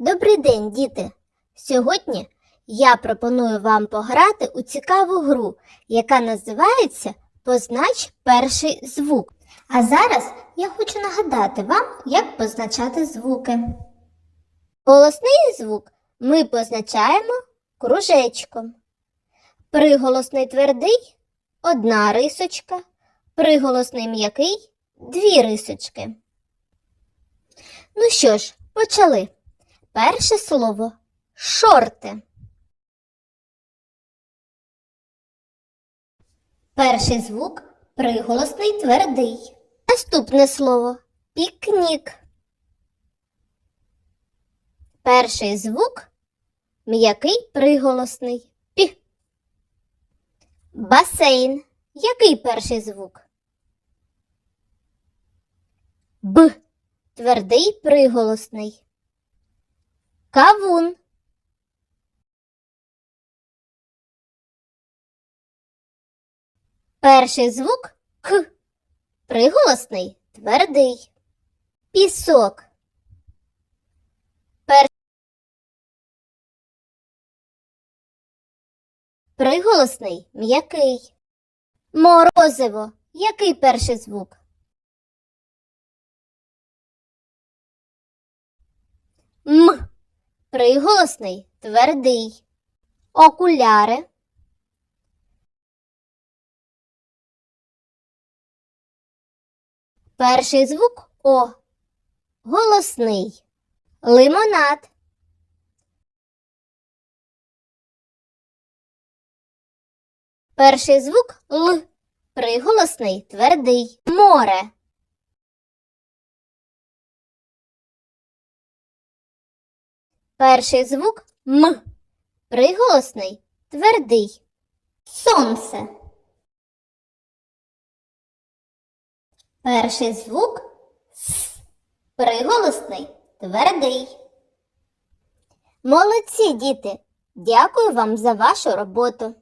Добрий день, діти! Сьогодні я пропоную вам пограти у цікаву гру, яка називається Познач перший звук. А зараз я хочу нагадати вам, як позначати звуки. Голосний звук ми позначаємо кружечком. Приголосний твердий одна рисочка, приголосний м'який дві рисочки. Ну що ж, почали. Перше слово шорти. Перший звук приголосний твердий. Наступне слово пікнік. Перший звук м'який приголосний пі. Басейн. Який перший звук? Б. Твердий приголосний. Кавун. Перший звук К. Приголосний твердий. Пісок. Пер... Приголосний м'який. Морозиво. Який перший звук? М. Приголосний твердий. Окуляри. Перший звук О. Голосний. Лимонад. Перший звук Л. Приголосний твердий. Море. Перший звук М. Приголосний твердий. Сонце. Перший звук С. Приголосний твердий. Молодці, діти! Дякую вам за вашу роботу.